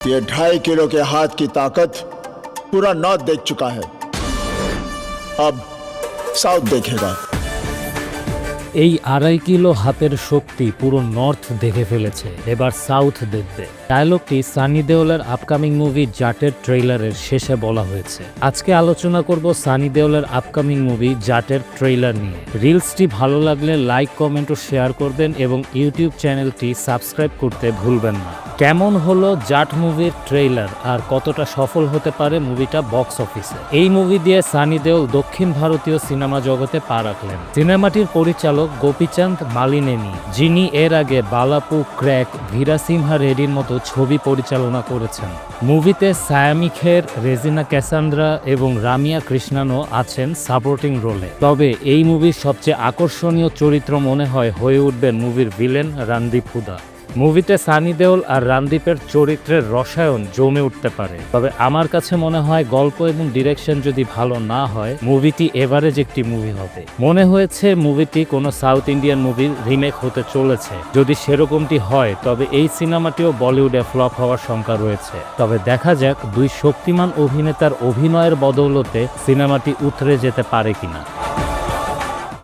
ये ढाई किलो के हाथ की ताकत पूरा नॉर्थ देख चुका है अब साउथ देखेगा এই আড়াই কিলো হাতের শক্তি পুরো নর্থ দেখে ফেলেছে এবার সাউথ দেখবে ডায়লগটি সানি দেওলের আপকামিং মুভি জাটের ট্রেইলারের শেষে বলা হয়েছে আজকে আলোচনা করব সানি দেওলের আপকামিং মুভি জাটের ট্রেইলার নিয়ে রিলসটি ভালো লাগলে লাইক কমেন্ট ও শেয়ার করবেন এবং ইউটিউব চ্যানেলটি সাবস্ক্রাইব করতে ভুলবেন না কেমন হলো জাট মুভির ট্রেইলার আর কতটা সফল হতে পারে মুভিটা বক্স অফিসে এই মুভি দিয়ে সানি দেওল দক্ষিণ ভারতীয় সিনেমা জগতে পা রাখলেন। সিনেমাটির পরিচালক গোপীচাঁদ মালিনেনি, যিনি এর আগে বালাপু, ক্র্যাক, ভীরা সিনহা রেডির মতো ছবি পরিচালনা করেছেন। মুভিতে সায়ামিখের রেজিনা ক্যাসান্দ্রা এবং রামিয়া কৃষ্ণানও আছেন সাপোর্টিং রোলে। তবে এই মুভির সবচেয়ে আকর্ষণীয় চরিত্র মনে হয় হয়ে উঠবেন মুভির ভিলেন রণদীপ হুদা। মুভিতে সানি দেওল আর রান্দীপের চরিত্রের রসায়ন জমে উঠতে পারে। তবে আমার কাছে মনে হয় গল্প এবং ডিরেকশন যদি ভালো না হয়, মুভিটি এভারেজ একটি মুভি হবে। মনে হয়েছে মুভিটি কোনো সাউথ ইন্ডিয়ান মুভির রিমেক হতে চলেছে। যদি সেরকমটি হয়, তবে এই সিনেমাটিও বলিউডে ফ্লপ হওয়ার শঙ্কা রয়েছে। তবে দেখা যাক দুই শক্তিমান অভিনেতার অভিনয়ের বদৌলতে সিনেমাটি উতরে যেতে পারে কিনা।